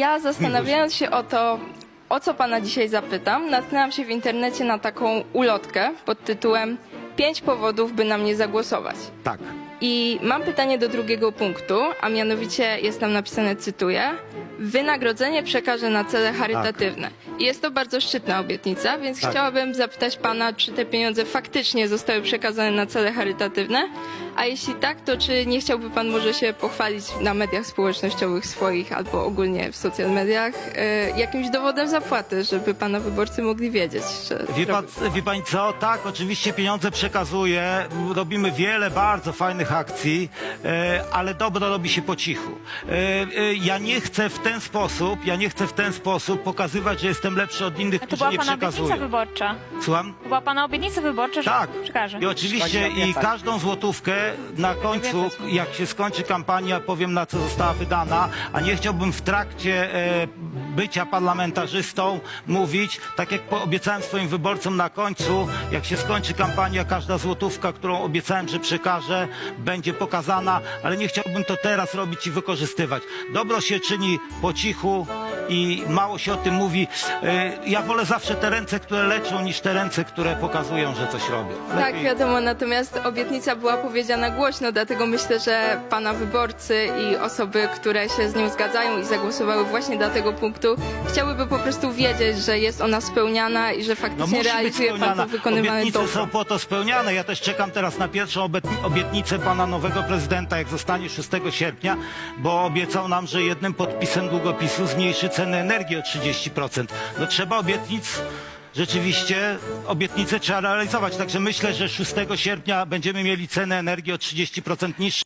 Ja zastanawiając się o to, o co pana dzisiaj zapytam, natknęłam się w internecie na taką ulotkę pod tytułem Pięć powodów, by na mnie zagłosować. Tak. I mam pytanie do drugiego punktu, a mianowicie jest tam napisane, cytuję, wynagrodzenie przekażę na cele charytatywne. I jest to bardzo szczytna obietnica, więc Tak. chciałabym zapytać pana, czy te pieniądze faktycznie zostały przekazane na cele charytatywne, a jeśli tak, to czy nie chciałby pan może się pochwalić na mediach społecznościowych swoich albo ogólnie w social mediach e, jakimś dowodem zapłaty, żeby pana wyborcy mogli wiedzieć, że... Wie, pan, wie pani co? Tak, oczywiście pieniądze przekazuję. Robimy wiele bardzo fajnych akcji, e, ale dobro robi się po cichu. E, e, ja nie chcę w ten sposób, ja nie chcę w ten sposób pokazywać, że jestem lepszy od innych, to którzy była nie pana obietnica przekazują. wyborcza. Słucham? To była pana obietnica wyborcza, że Tak. przekaże. I oczywiście i każdą złotówkę na końcu, jak się skończy kampania, powiem na co została wydana, a nie chciałbym w trakcie e, bycia parlamentarzystą mówić, tak jak obiecałem swoim wyborcom na końcu, jak się skończy kampania, każda złotówka, którą obiecałem, że przekażę, będzie pokazana, ale nie chciałbym to teraz robić i wykorzystywać. Dobro się czyni po cichu i mało się o tym mówi. E, ja wolę zawsze te ręce, które leczą, niż te ręce, które pokazują, że coś robią. Tak, Lepiej- wiadomo, natomiast obietnica była powiedziana głośno, dlatego myślę, że pana wyborcy i osoby, które się z nią zgadzają i zagłosowały właśnie dla tego punktu, chciałyby po prostu wiedzieć, że jest ona spełniana i że No faktycznie musi być realizuje pan spełniana. to wykonywane Obietnice są po to spełniane. Ja też czekam teraz na pierwszą obiet- obietnicę pana nowego prezydenta, jak zostanie 6 sierpnia, bo obiecał nam, że jednym podpisem długopisu zmniejszy cenę energii o 30%. No trzeba obietnic rzeczywiście obietnice trzeba realizować. Także myślę, że 6 sierpnia będziemy mieli cenę energii o 30% niższą.